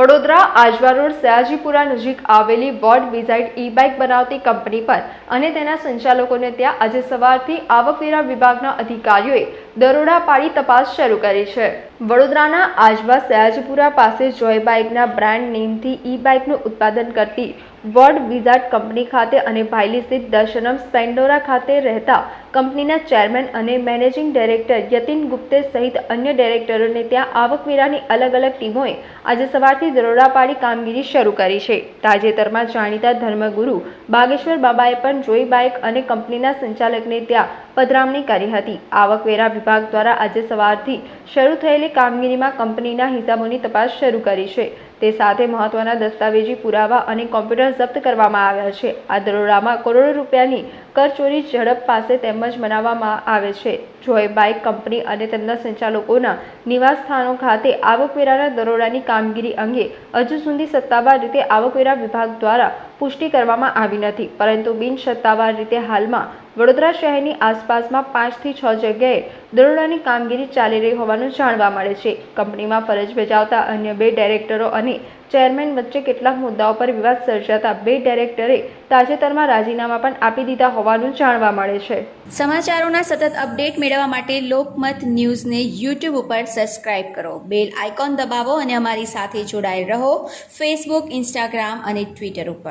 Vadodara, Ajwa road, Sayajipura નજીક આવેલી ward વિઝાઇડ ઈ bike બનાવતી કંપની પર અને તેના સંચાલકોને ત્યાં આજે સવારથી આવકવેરા વિભાગના અધિકારીઓએ દરોડા પાડી તપાસ શરૂ કરી છે. વડોદરાના આજવા સયાજપુરા પાસે જોય બાઇકના બ્રાન્ડ નેમથી ઈ બાઇકનું ઉત્પાદન કરતી વોર્ડ વિઝાર્ડ કંપની ખાતે અને ભાયલી સ્થિત દર્શનમ સ્પેન્ડોરા ખાતે રહેતા કંપનીના ચેરમેન અને મેનેજિંગ ડાયરેક્ટર યતિન ગુપ્તે સહિત અન્ય ડાયરેક્ટરોને ત્યાં આવકવેરાની અલગ અલગ ટીમોએ આજે સવારથી દરોડા પાડી કામગીરી શરૂ કરી છે. તાજેતરમાં જાણીતા ધર્મગુરુ બાગેશ્વર બાબાએ પણ જોઈ બાઇક અને કંપનીના સંચાલકને ત્યાં પધરામણી કરી હતી. આવકવેરા વિભાગ દ્વારા આજે સવારથી શરૂ થયેલી કામગીરીમાં કંપનીના હિસાબોની તપાસ શરૂ કરી છે. તે સાથે મહત્વના દસ્તાવેજી પુરાવા અને કોમ્પ્યુટર જપ્ત કરવામાં આવ્યા છે. આ દરોડામાં કરોડો રૂપિયાની કરચોરી ઝડપ પાસે તેમજ મનાવવામાં આવે છે. જોય બાઇક કંપની અને તેમના સંચાલકોના નિવાસ સ્થાનો ખાતે આવકવેરાના દરોડાની કામગીરી અંગે હજુ સુધી સત્તાવાર રીતે આવકવેરા વિભાગ દ્વારા પુષ્ટિ કરવામાં આવી નથી. પરંતુ બિનસત્તાવાર રીતે હાલમાં વડોદરા શહેરની આસપાસમાં પાંચથી છ જગ્યાએ દરોડાની કામગીરી ચાલી રહી હોવાનું જાણવા મળે છે. કંપનીમાં ફરજ બજાવતા અન્ય બે ડાયરેક્ટરો અને ચેરમેન વચ્ચે કેટલાક મુદ્દાઓ પર વિવાદ સર્જાતા બે ડાયરેક્ટરે તાજેતરમાં રાજીનામા પણ આપી દીધા હોવાનું જાણવા મળે છે. સમાચારોના સતત અપડેટ મેળવવા માટે લોકમત ન્યૂઝને યુટ્યુબ ઉપર સબસ્ક્રાઇબ કરો. બેલ આઇકોન દબાવો અને અમારી સાથે જોડાયેલ રહો. ફેસબુક, ઇન્સ્ટાગ્રામ અને ટ્વિટર ઉપર.